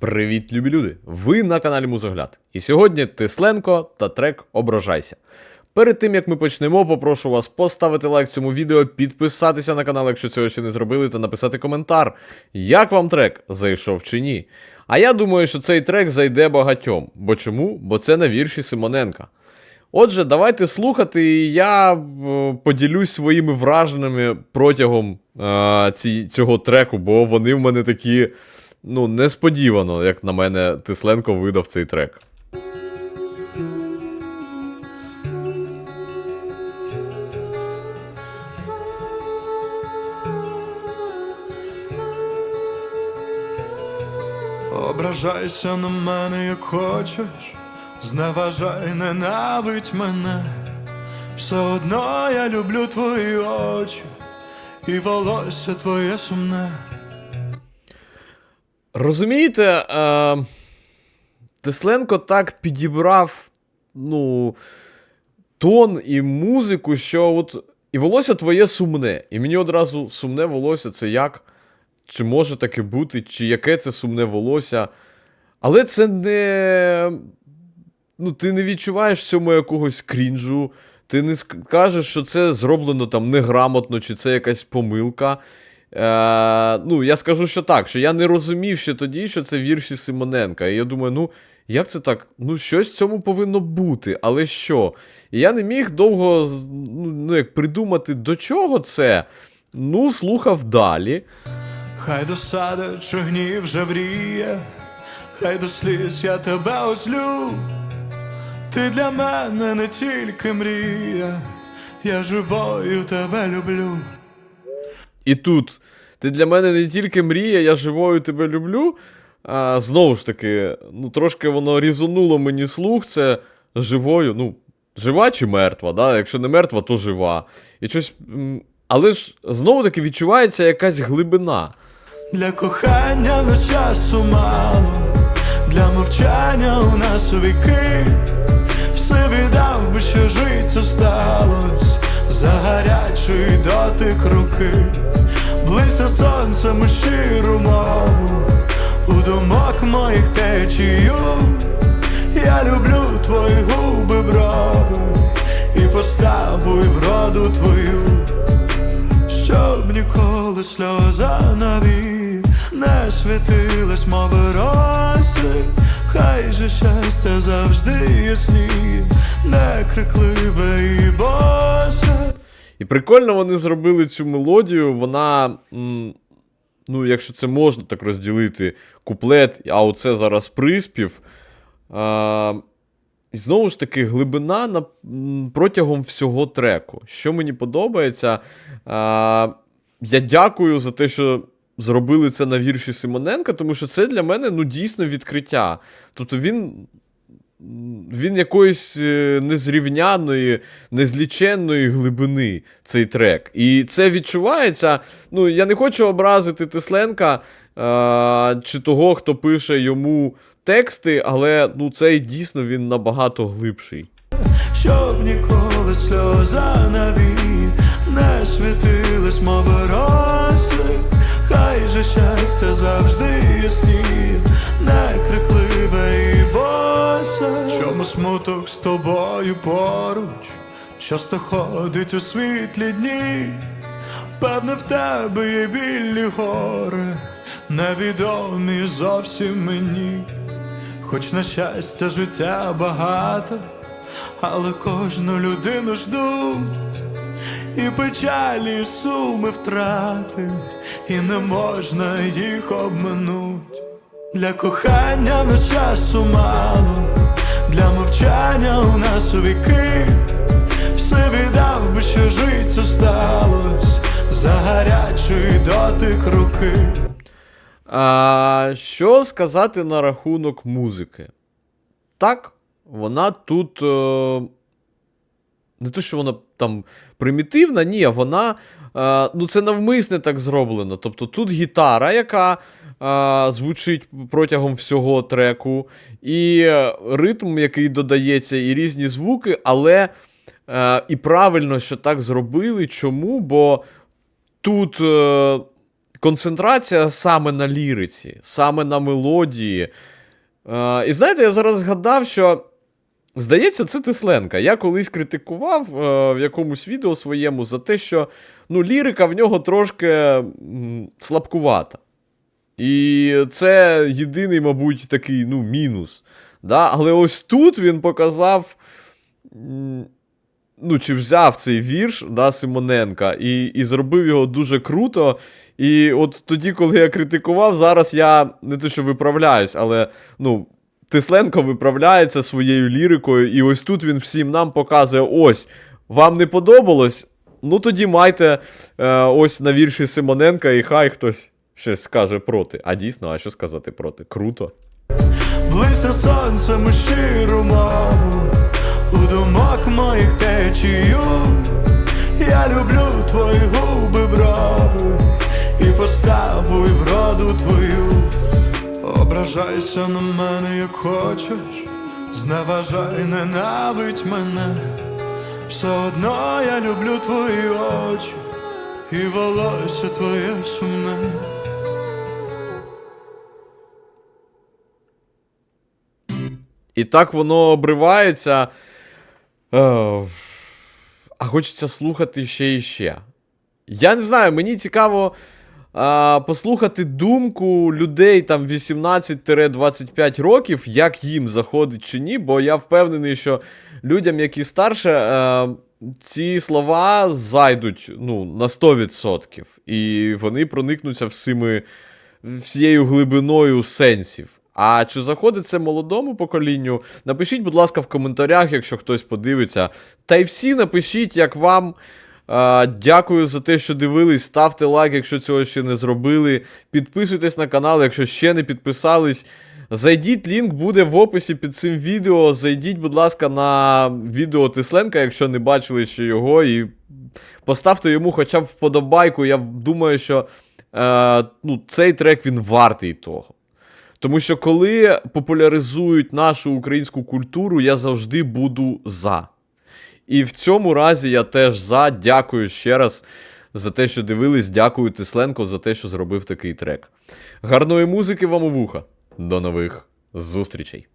Привіт, любі люди! Ви на каналі Музогляд. І сьогодні Тисленко та трек Ображайся. Перед тим як ми почнемо, попрошу вас поставити лайк цьому відео, підписатися на канал, якщо цього ще не зробили, та написати коментар, як вам трек зайшов чи ні. А я думаю, що цей трек зайде багатьом. Бо чому? Бо це на вірші Симоненка. Отже, давайте слухати, і я е, поділюсь своїми враженнями протягом е, цього треку, бо вони в мене такі, ну, несподівано, як на мене, Тисленко видав цей трек. Ображайся на мене, як хочеш, зневажай, ненавидь мене. Все одно я люблю твої очі, і волосся твоє сумне. Розумієте, е, Тесленко так підібрав ну, тон і музику, що от. І волосся твоє сумне. І мені одразу сумне волосся це як? Чи може таке бути, чи яке це сумне волосся. Але це не. Ну, ти не відчуваєш в цьому якогось крінжу. Ти не скажеш, що це зроблено там неграмотно, чи це якась помилка. Е, ну, я скажу, що так, що я не розумів ще тоді, що це вірші Симоненка. І я думаю, ну, як це так? Ну, щось в цьому повинно бути, але що? І я не міг довго ну, ну, як придумати, до чого це. Ну, слухав далі. Хай досада чи гнів вже вріє, хай до сліз я тебе озлю. Ти для мене не тільки мрія, я живою тебе люблю. І тут ти для мене не тільки мрія, я живою тебе люблю. А, знову ж таки, ну трошки воно різонуло мені слух, це живою, ну, жива чи мертва, да? якщо не мертва, то жива. І щось. Але ж знову таки відчувається якась глибина. Для кохання на часу мало, для мовчання у нас віки. Все віддав би, що життя сталось, за гарячий дотик руки, блися сонцем щиру мову, у думок моїх течію. Я люблю твої губи, брови, і поставу, і вроду твою. Щоб ніколи сльоза навік не світилась, мови роси, хай же щастя завжди ясніє, не крикливе і босе. І прикольно вони зробили цю мелодію. Вона. Ну, якщо це можна так розділити, куплет, а оце зараз приспів. А, і знову ж таки, глибина на, протягом всього треку. Що мені подобається, а, я дякую за те, що зробили це на вірші Симоненка, тому що це для мене ну, дійсно відкриття. Тобто він він якоїсь е, незрівняної, незліченної глибини цей трек. І це відчувається. Ну, я не хочу образити Тесленка е, чи того, хто пише йому тексти, але ну, цей дійсно він набагато глибший. Щоб ніколи сльоза навік не світилась, мови роси, хай же щастя завжди ясніє, не крикливе смуток з тобою поруч, часто ходить у світлі дні, певне в тебе є білі гори, невідомі зовсім мені. Хоч на щастя життя багато, але кожну людину ждуть, і печалі, і суми втрати, і не можна їх обминуть. Для кохання на часу мало, для мовчання у нас у віки, все віддав би, що життя сталось, за гарячий дотик руки. А, що сказати на рахунок музики? Так, вона тут. Е, не то, що вона там примітивна, ні, вона. Е, ну, це навмисне так зроблено. Тобто тут гітара, яка е, звучить протягом всього треку, і е, ритм, який додається, і різні звуки, але е, і правильно, що так зробили. Чому? Бо тут. Е, концентрація саме на ліриці, саме на мелодії. Е, і знаєте, я зараз згадав, що. Здається, це Тисленка. Я колись критикував е, в якомусь відео своєму за те, що ну, лірика в нього трошки м, слабкувата. І це єдиний, мабуть, такий ну, мінус. Да? Але ось тут він показав. Ну, чи взяв цей вірш да, Симоненка і, і зробив його дуже круто. І от тоді, коли я критикував, зараз я не те, що виправляюсь, але ну, Тисленко виправляється своєю лірикою, і ось тут він всім нам показує: ось, вам не подобалось? Ну тоді майте е, ось на вірші Симоненка, і хай хтось щось скаже проти. А дійсно, а що сказати проти? Круто. Блися сонцем у щиру мову, у думок моїх течію. Я люблю твої губи, брови, і поставу, і вроду твою. Ображайся на мене, як хочеш, зневажай, ненавидь мене. Все одно я люблю твої очі, і волосся твоє сумне. І так воно обривається. Е, а хочеться слухати ще і ще. Я не знаю, мені цікаво е, послухати думку людей там 18-25 років, як їм заходить чи ні, бо я впевнений, що людям, які старше, е, ці слова зайдуть ну, на 100%. І вони проникнуться всіми, всією глибиною сенсів. А чи заходить це молодому поколінню? Напишіть, будь ласка, в коментарях, якщо хтось подивиться. Та й всі напишіть, як вам. Дякую за те, що дивились. Ставте лайк, якщо цього ще не зробили. Підписуйтесь на канал, якщо ще не підписались. Зайдіть, лінк буде в описі під цим відео. Зайдіть, будь ласка, на відео Тисленка, якщо не бачили ще його, і поставте йому хоча б вподобайку. Я думаю, що е, ну, цей трек він вартий того. Тому що коли популяризують нашу українську культуру, я завжди буду за. І в цьому разі я теж за. Дякую ще раз за те, що дивились. Дякую Тисленко за те, що зробив такий трек. Гарної музики вам у вуха. До нових зустрічей!